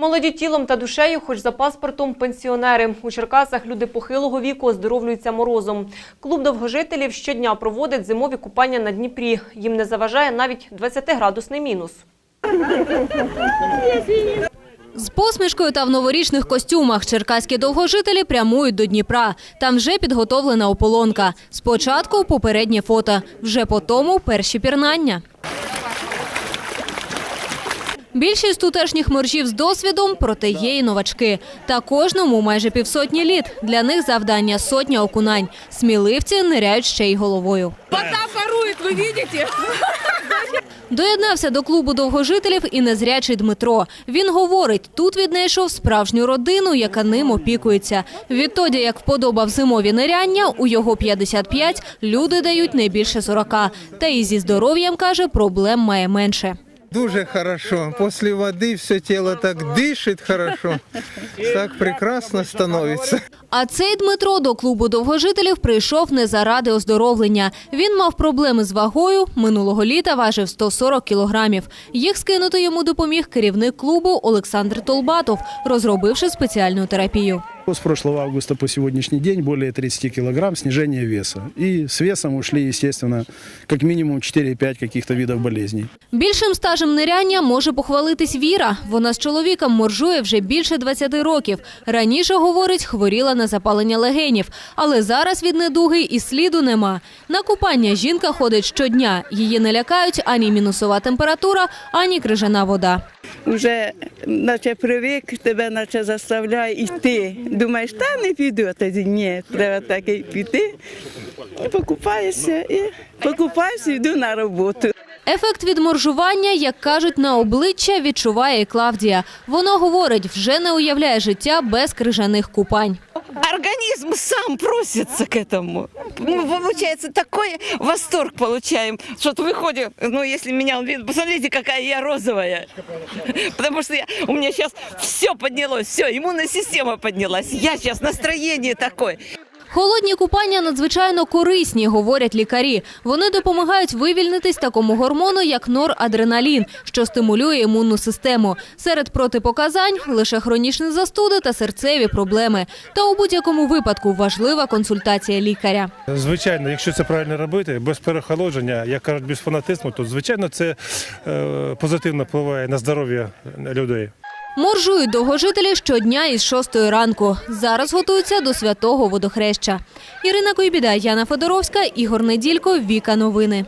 Молоді тілом та душею, хоч за паспортом пенсіонери. У Черкасах люди похилого віку оздоровлюються морозом. Клуб довгожителів щодня проводить зимові купання на Дніпрі. Їм не заважає навіть 20-градусний мінус. З посмішкою та в новорічних костюмах черкаські довгожителі прямують до Дніпра. Там вже підготовлена ополонка. Спочатку попереднє фото, вже по тому перші пірнання. Більшість тутешніх моржів з досвідом, проте є і новачки. Та кожному майже півсотні літ. Для них завдання сотня окунань. Сміливці ниряють ще й головою. Вода парует, вы видите? Доєднався до клубу довгожителів і незрячий Дмитро. Він говорить, тут віднайшов справжню родину, яка ним опікується. Відтоді, як вподобав зимові ниряння, у його 55 люди дають не більше 40. Та і зі здоров'ям, каже, проблем має менше. Дуже хорошо. После воды все тело так дышит хорошо. Так прекрасно становится. А цей Дмитро до клубу довгожителів прийшов не заради оздоровлення. Він мав проблеми з вагою. Минулого літа важив 140 кілограмів. Їх скинути йому допоміг керівник клубу Олександр Толбатов, розробивши спеціальну терапію. С прошлого августа по сегодняшний день более 30 килограмм снижения веса. И с весом ушли, естественно, как минимум 4-5 каких-то видов болезней. Більшим стажем ниряння може похвалитись Віра. Вона з чоловіком моржує вже більше 20 років. Раніше, говорить, хворіла на запалення легенів. Але зараз від недуги і сліду нема. На купання жінка ходить щодня. Її не лякають ані мінусова температура, ані крижана вода. Вже наче привик, тебе наче заставляє йти. Думаєш, та не піду, а тоді ні, треба таки піти. І покупаєшся, і покупаюся, і йду на роботу. Ефект від моржування, як кажуть, на обличчя відчуває і Клавдія. Вона говорить, вже не уявляє життя без крижаних купань. Организм сам просится к этому. Ну, получается, такой восторг получаем, что выходит, ну, если меня он видит, посмотрите, какая я розовая. Потому что я, у меня сейчас все поднялось, все, иммунная система поднялась. Я сейчас настроение такое. Холодні купання надзвичайно корисні, говорять лікарі. Вони допомагають вивільнитись такому гормону, як норадреналін, що стимулює імунну систему. Серед протипоказань лише хронічні застуди та серцеві проблеми. Та у будь-якому випадку важлива консультація лікаря. Звичайно, якщо це правильно робити, без переохолодження, як кажуть, без фанатизму, то звичайно це е, позитивно впливає на здоров'я людей. Моржують довгожителі щодня із шостої ранку. Зараз готуються до святого водохреща. Ірина Койбіда, Яна Федоровська, Ігор Неділько, Віка Новини.